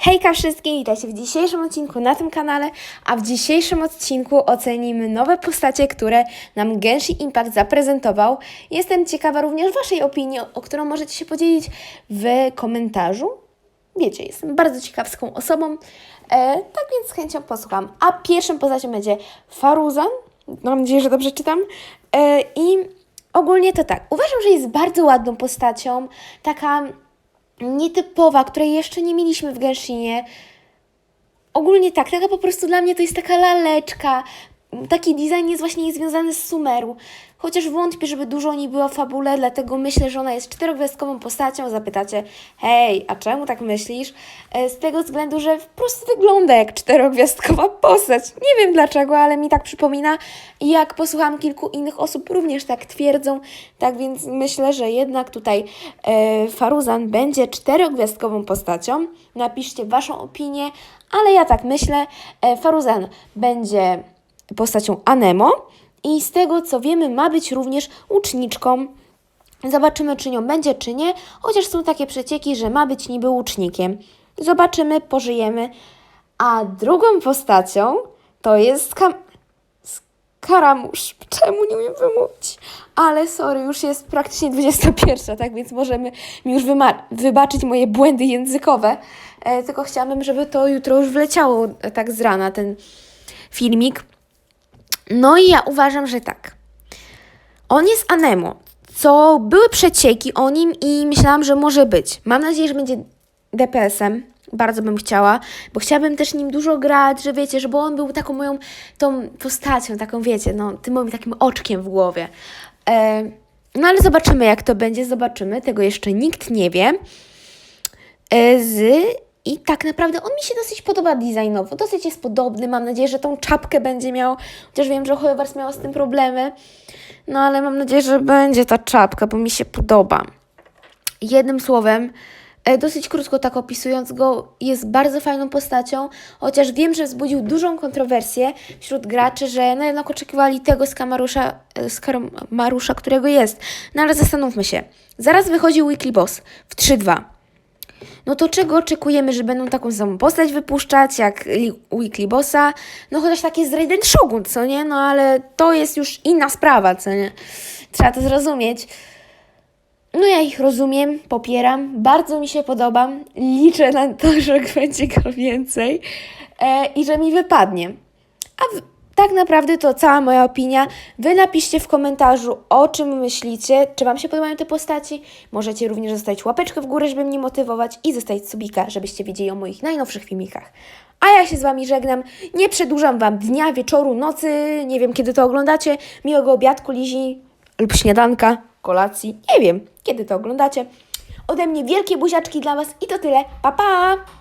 Hejka wszystkim, witajcie w dzisiejszym odcinku na tym kanale, a w dzisiejszym odcinku ocenimy nowe postacie, które nam Genshin Impact zaprezentował. Jestem ciekawa również Waszej opinii, o którą możecie się podzielić w komentarzu. Wiecie, jestem bardzo ciekawską osobą, e, tak więc z chęcią posłucham. A pierwszą postacią będzie Faruzan, mam nadzieję, że dobrze czytam, e, i ogólnie to tak, uważam, że jest bardzo ładną postacią, taka nietypowa, której jeszcze nie mieliśmy w Genshinie. Ogólnie tak, taka po prostu dla mnie to jest taka laleczka. Taki design jest właśnie związany z Sumeru. Chociaż wątpię, żeby dużo o niej było w fabule, dlatego myślę, że ona jest czterogwiazdkową postacią. Zapytacie, hej, a czemu tak myślisz? E, Z tego względu, że po prostu wygląda jak czterogwiazdkowa postać. Nie wiem dlaczego, ale mi tak przypomina. I jak posłuchałam kilku innych osób, również tak twierdzą. Tak więc myślę, że jednak tutaj e, Faruzan będzie czterogwiazdkową postacią. Napiszcie Waszą opinię, ale ja tak myślę. E, Faruzan będzie postacią Anemo i z tego co wiemy ma być również łuczniczką. Zobaczymy czy nią będzie czy nie, chociaż są takie przecieki, że ma być niby łucznikiem. Zobaczymy, pożyjemy. A drugą postacią to jest Kam- Skaramusz. Czemu nie umiem wymówić? Ale sorry, już jest praktycznie 21, tak więc możemy mi już wybaczyć moje błędy językowe. E, tylko chciałabym, żeby to jutro już wleciało e, tak z rana, ten filmik. No i ja uważam, że tak. On jest Anemo, co były przecieki o nim i myślałam, że może być. Mam nadzieję, że będzie DPS-em. Bardzo bym chciała, bo chciałabym też nim dużo grać, że wiecie, żeby on był taką moją tą postacią, taką wiecie, no, tym moim takim oczkiem w głowie. E, no ale zobaczymy, jak to będzie, zobaczymy. Tego jeszcze nikt nie wie. E, z i tak naprawdę on mi się dosyć podoba designowo. Dosyć jest podobny. Mam nadzieję, że tą czapkę będzie miał. Chociaż wiem, że Hoyovers miała z tym problemy. No ale mam nadzieję, że będzie ta czapka, bo mi się podoba. Jednym słowem, e, dosyć krótko tak opisując go, jest bardzo fajną postacią, chociaż wiem, że wzbudził dużą kontrowersję wśród graczy, że no jednak oczekiwali tego Skamarusza, e, Skamarusza, którego jest. No ale zastanówmy się. Zaraz wychodzi Weekly Boss w 3-2 no to czego oczekujemy, że będą taką samą postać wypuszczać, jak Weekly Bossa? No chociaż tak jest Raiden Shogun, co nie? No ale to jest już inna sprawa, co nie? Trzeba to zrozumieć. No ja ich rozumiem, popieram, bardzo mi się podoba. Liczę na to, że będzie go więcej e, i że mi wypadnie. A tak naprawdę to cała moja opinia. Wy napiszcie w komentarzu, o czym myślicie, czy Wam się podobają te postaci. Możecie również zostawić łapeczkę w górę, żeby mnie motywować i zostawić subika, żebyście wiedzieli o moich najnowszych filmikach. A ja się z Wami żegnam. Nie przedłużam Wam dnia, wieczoru, nocy, nie wiem kiedy to oglądacie. Miłego obiadku, lizi lub śniadanka, kolacji, nie wiem kiedy to oglądacie. Ode mnie wielkie buziaczki dla Was i to tyle. Pa, pa!